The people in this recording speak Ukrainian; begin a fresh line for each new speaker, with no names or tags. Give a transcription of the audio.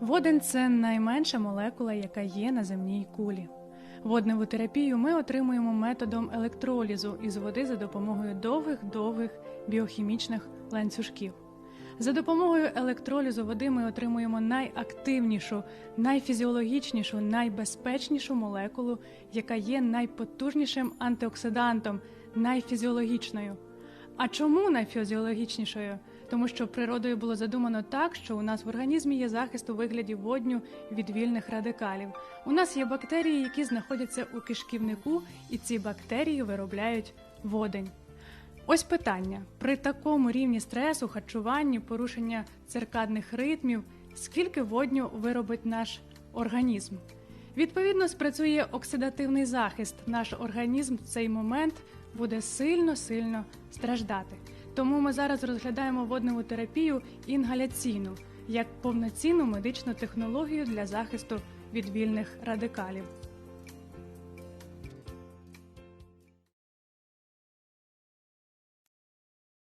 Водень це найменша молекула, яка є на земній кулі. Водневу терапію ми отримуємо методом електролізу із води за допомогою довгих-довгих біохімічних ланцюжків. За допомогою електролізу води ми отримуємо найактивнішу, найфізіологічнішу, найбезпечнішу молекулу, яка є найпотужнішим антиоксидантом, найфізіологічною. А чому найфізіологічнішою? Тому що природою було задумано так, що у нас в організмі є захист у вигляді водню від вільних радикалів. У нас є бактерії, які знаходяться у кишківнику, і ці бактерії виробляють водень. Ось питання: при такому рівні стресу, харчуванні, порушення циркадних ритмів, скільки водню виробить наш організм? Відповідно, спрацює оксидативний захист. Наш організм в цей момент буде сильно-сильно страждати. Тому ми зараз розглядаємо водневу терапію інгаляційну як повноцінну медичну технологію для захисту від вільних радикалів.